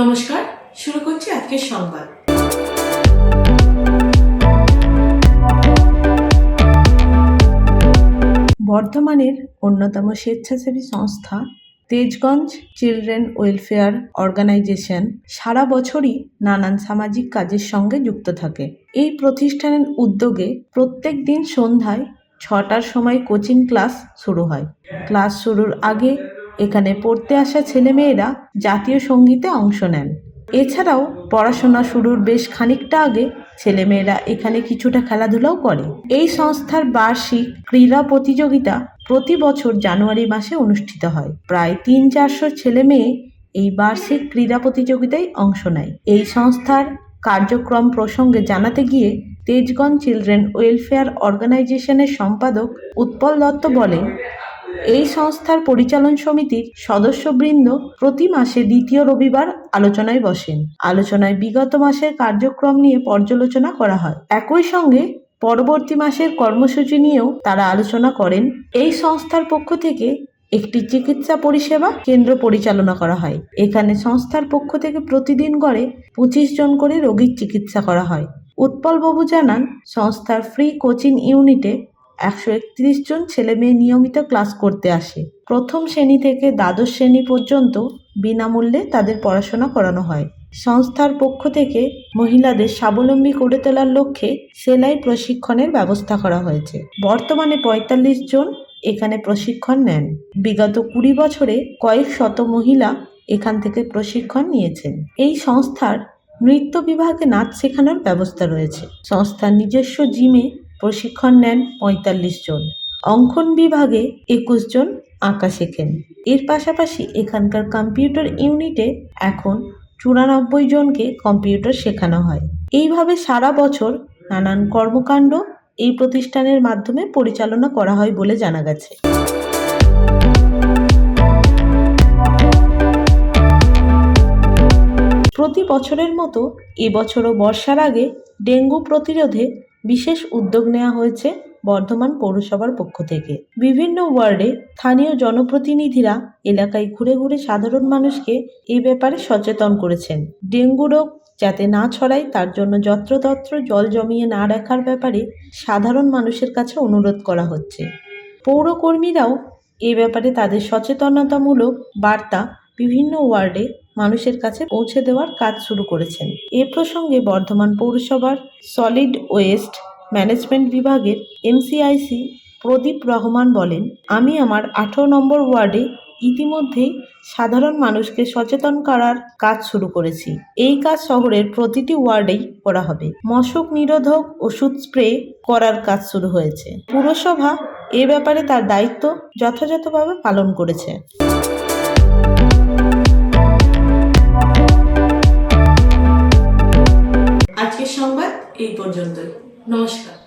নমস্কার, শুরু করছি আজকের সংবাদ। বর্ধমানের অন্যতম স্বেচ্ছাসেবী সংস্থা তেজগঞ্জ চিলড্রেন ওয়েলফেয়ার অর্গানাইজেশন সারা বছরই নানান সামাজিক কাজের সঙ্গে যুক্ত থাকে। এই প্রতিষ্ঠানের উদ্যোগে প্রত্যেক দিন সন্ধ্যায় ছটার সময় কোচিং ক্লাস শুরু হয়। ক্লাস শুরুর আগে এখানে পড়তে আসা ছেলেমেয়েরা জাতীয় সঙ্গীতে অংশ নেন। এছাড়াও পড়াশোনা শুরুর বেশ খানিকটা আগে ছেলেমেয়েরা এখানে কিছুটা খেলাধুলাও করে। এই সংস্থার বার্ষিক ক্রীড়া প্রতিযোগিতা প্রতি বছর জানুয়ারি মাসে অনুষ্ঠিত হয়। প্রায় তিন চারশো ছেলে মেয়ে এই বার্ষিক ক্রীড়া প্রতিযোগিতায় অংশ নেয়। এই সংস্থার কার্যক্রম প্রসঙ্গে জানাতে গিয়ে তেজগঞ্জ চিলড্রেন ওয়েলফেয়ার অর্গানাইজেশনের সম্পাদক উৎপল দত্ত বলেন এই সংস্থার পরিচালন সমিতির সদস্যবৃন্দ প্রতি মাসে দ্বিতীয় রবিবার আলোচনায় বসেন। আলোচনায় বিগত মাসের কার্যক্রম নিয়ে পর্যালোচনা করা হয়। একই সঙ্গে পরবর্তী মাসের কর্মসূচি নিয়েও তারা আলোচনা করেন। এই সংস্থার পক্ষ থেকে একটি চিকিৎসা পরিষেবা কেন্দ্র পরিচালনা করা হয়। এখানে সংস্থার পক্ষ থেকে প্রতিদিন গড়ে পঁচিশ জন করে রোগীর চিকিৎসা করা হয়। উৎপলবাবু জানান, সংস্থার ফ্রি কোচিং ইউনিটে একশো একত্রিশ জন ছেলে মেয়ে নিয়মিত ক্লাস করতে আসে। প্রথম শ্রেণি থেকে দ্বাদশ শ্রেণি পর্যন্ত বিনামূল্যে তাদের পড়াশোনা করানো হয়। সংস্থার পক্ষ থেকে মহিলাদের স্বাবলম্বী করে তোলার লক্ষ্যে সেলাই প্রশিক্ষণের ব্যবস্থা করা হয়েছে। বর্তমানে পঁয়তাল্লিশ জন এখানে প্রশিক্ষণ নেন। বিগত কুড়ি বছরে কয়েক শত মহিলা এখান থেকে প্রশিক্ষণ নিয়েছেন। এই সংস্থার নৃত্য বিভাগে নাচ শেখানোর ব্যবস্থা রয়েছে। সংস্থার নিজস্ব জিমে প্রশিক্ষণ নেন পঁয়তাল্লিশ জন। অঙ্কন বিভাগে একুশ জন আঁকা শেখেন। এর পাশাপাশি এখানকার কম্পিউটার ইউনিটে এখন চুরানব্বই জনকে কম্পিউটার শেখানো হয়। এইভাবে সারা বছর নানান কর্মকাণ্ড এই প্রতিষ্ঠানের মাধ্যমে পরিচালনা করা হয় বলে জানা গেছে। প্রতি বছরের মতো এবছরও বর্ষার আগে ডেঙ্গু প্রতিরোধে বিশেষ উদ্যোগ নেওয়া হয়েছে বর্ধমান পৌরসভার পক্ষ থেকে। বিভিন্ন ওয়ার্ডে স্থানীয় জনপ্রতিনিধিরা এলাকায় ঘুরে ঘুরে সাধারণ মানুষকে এই ব্যাপারে সচেতন করেছেন। ডেঙ্গু রোগ যাতে না ছড়ায়, তার জন্য যত্রতত্র জল জমিয়ে না রাখার ব্যাপারে সাধারণ মানুষের কাছে অনুরোধ করা হচ্ছে। পৌরকর্মীরাও এ ব্যাপারে তাদের সচেতনতামূলক বার্তা বিভিন্ন ওয়ার্ডে মানুষের কাছে পৌঁছে দেওয়ার কাজ শুরু করেছেন। এ প্রসঙ্গে বর্ধমান পৌরসভার সলিড ওয়েস্ট ম্যানেজমেন্ট বিভাগের এমসিআইসি প্রদীপ রহমান বলেন, আমি আমার আঠেরো নম্বর ওয়ার্ডে ইতিমধ্যেই সাধারণ মানুষকে সচেতন করার কাজ শুরু করেছি। এই কাজ শহরের প্রতিটি ওয়ার্ডেই করা হবে। মশক নিরোধক ওষুধ স্প্রে করার কাজ শুরু হয়েছে। পুরসভা এ ব্যাপারে তার দায়িত্ব যথাযথভাবে পালন করেছে। এই পর্যন্তই। নমস্কার।